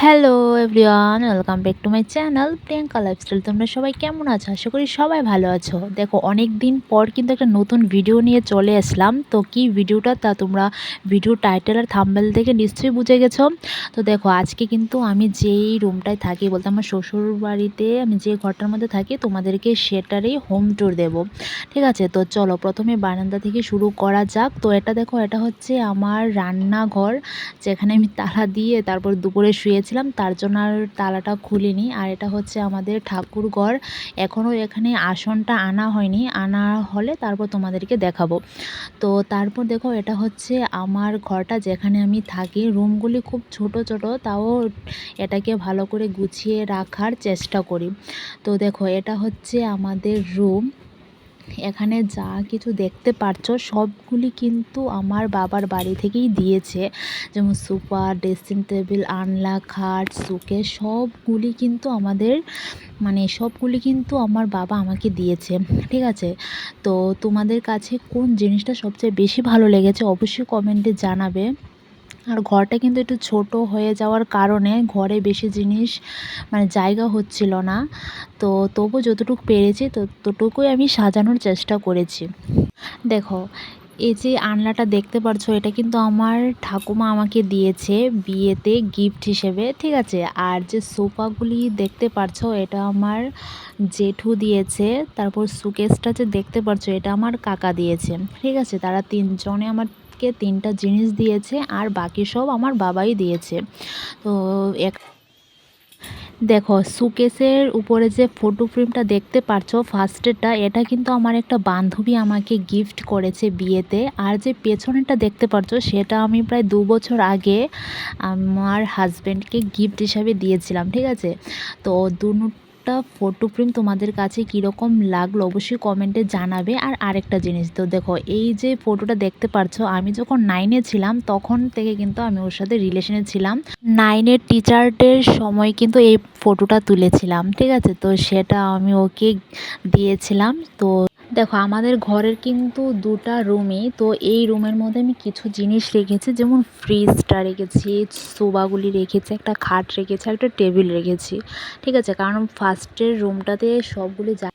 Hello everyone welcome back to my channel Priyanka lifestyle তোমরা সবাই কেমন আছো? আশা করি সবাই ভালো আছো। দেখো অনেক দিন পর কিন্তু একটা নতুন ভিডিও নিয়ে চলে আসলাম। তো কি ভিডিওটা তা তোমরা ভিডিও টাইটেল আর থাম্বেল থেকে নিশ্চয়ই বুঝে গেছো। তো দেখো, আজকে কিন্তু আমি যেই রুমটায় থাকি, বলতে আমার শ্বশুর বাড়িতে আমি যে ঘরটার মধ্যে থাকি, তোমাদেরকে সেটারই হোম ট্যুর দেব। ঠিক আছে? তো চলো, প্রথমে বারান্দা থেকে শুরু করা যাক। তো এটা দেখো, এটা হচ্ছে আমার রান্নাঘর, যেখানে আমি তালা দিয়ে তারপর দুপুরে শুয়ে গিয়েছিলাম তার জন্য আর তালাটা খুলিনি। আর এটা হচ্ছে আমাদের ঠাকুর ঘর এখনও এখানে আসনটা আনা হয়নি। আনা হলে তারপর তোমাদেরকে দেখাবো। তো তারপর দেখো, এটা হচ্ছে আমার ঘরটা যেখানে আমি থাকি। রুমগুলি খুব ছোট ছোট। তাও এটাকে ভালো করে গুছিয়ে রাখার চেষ্টা করি। তো দেখো, এটা হচ্ছে আমাদের রুম। এখানে যা কিছু দেখতে পারছ সবগুলি কিন্তু আমার বাবার বাড়ি থেকেই দিয়েছে। যেমন সোফা, ড্রেসিং টেবিল, আনলা, খাট সুকে সবগুলি কিন্তু আমাদের মানে সবগুলি কিন্তু আমার বাবা আমাকে দিয়েছে, ঠিক আছে? তো তোমাদের কাছে কোন জিনিসটা সবচেয়ে বেশি ভালো লেগেছে অবশ্যই কমেন্টে জানাবে। আর ঘরটা কিন্তু একটু ছোট হয়ে যাওয়ার কারণে ঘরে বেশি জিনিস মানে জায়গা হচ্ছিল না। তো তবু যতটুকু পেরেছি ততটুকুই আমি সাজানোর চেষ্টা করেছি। দেখো, এই যে আনলাটা দেখতে পারছ, এটা কিন্তু আমার ঠাকুমা আমাকে দিয়েছে বিয়েতে গিফট হিসেবে, ঠিক আছে? আর যে সোফাগুলি দেখতে পারছ, এটা আমার জেঠু দিয়েছে। তারপর সুকেসটা যে দেখতে পারছ, এটা আমার কাকা দিয়েছে, ঠিক আছে? তারা তিনজনে আমার কে তিনটা জিনিস দিয়েছে আর বাকি সব আমার বাবাই দিয়েছে। তো এক দেখো, সুকেসের উপরে যে ফটো ফ্রেমটা দেখতে পারছ ফার্স্টেরটা এটা কিন্তু আমার একটা বান্ধবী আমাকে গিফট করেছে বিয়েতে। আর যে পেছনেরটা দেখতে পারছ, সেটা আমি প্রায় দু বছর আগে আমার হাজব্যান্ডকে গিফট হিসাবে দিয়েছিলাম, ঠিক আছে? তো দু একটা ফটো ফ্রেম তোমাদের কাছে কীরকম লাগল অবশ্যই কমেন্টে জানাবে। আর আরেকটা জিনিস, তো দেখো, এই যে ফটোটা দেখতে পারছ, আমি যখন নাইনে ছিলাম, তখন থেকে কিন্তু আমি ওর সাথে রিলেশনে ছিলাম। নাইনের টিচারদের সময় কিন্তু এই ফটোটা তুলেছিলাম, ঠিক আছে? তো সেটা আমি ওকে দিয়েছিলাম, তো দেখো, আমাদের ঘরের কিন্তু দুটা রুমই, তো এই রুমের মধ্যে আমি কিছু জিনিস রেখেছি, যেমন ফ্রিজটা রেখেছি, সোফাগুলি রেখেছি, একটা খাট রেখেছি একটা টেবিল রেখেছি, ঠিক আছে? কারণ ফার্স্টের রুমটাতে সবগুলি যা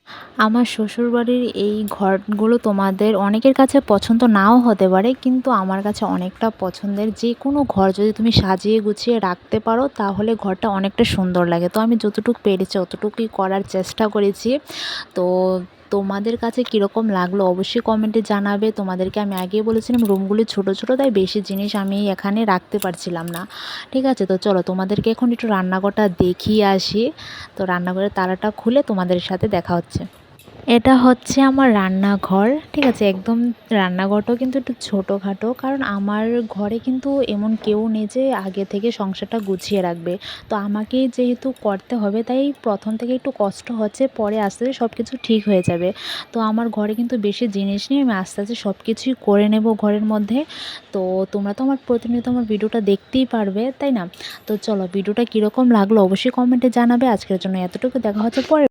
আমার শ্বশুরবাড়ির এই ঘরগুলো তোমাদের অনেকের কাছে পছন্দ নাও হতে পারে, কিন্তু আমার কাছে অনেকটা পছন্দের যে কোনো ঘর যদি তুমি সাজিয়ে গুছিয়ে রাখতে পারো, তাহলে ঘরটা অনেকটা সুন্দর লাগে। তো আমি যতটুকু পেরেছি, অতটুকুই করার চেষ্টা করেছি। তো তোমাদের কাছে কীরকম লাগল অবশ্যই কমেন্টে জানাবে। তোমাদেরকে আমি আগেই বলেছিলাম রুমগুলি ছোট ছোট, তাই বেশি জিনিস আমি এখানে রাখতে পারছিলাম না। ঠিক আছে, তো চলো তোমাদেরকে এখন একটু রান্নাঘরটা দেখিয়ে আসি। তো রান্নাঘরের তালাটা খুলে তোমাদের সাথে দেখা হচ্ছে। এটা হচ্ছে আমার রান্নাঘর, ঠিক আছে? একদম রান্নাঘরটাও কিন্তু একটু ছোটোখাটো, কারণ আমার ঘরে কিন্তু এমন কেউ নেই যে আগে থেকে সংসারটা গুছিয়ে রাখবে। তো আমাকে যেহেতু করতে হবে, তাই প্রথম থেকে একটু কষ্ট হচ্ছে, পরে আস্তে আস্তে সব কিছু ঠিক হয়ে যাবে। তো আমার ঘরে কিন্তু বেশি জিনিস নেই, আমি আস্তে আস্তে সব কিছুই করে নেব ঘরের মধ্যে। তো তোমরা তো আমার প্রতিনিয়ত আমার ভিডিওটা দেখতেই পারবে, তাই না? তো চলো, ভিডিওটা কীরকম লাগল অবশ্যই কমেন্টে জানাবে। আজকের জন্য এতটুকু, দেখা হচ্ছে পরে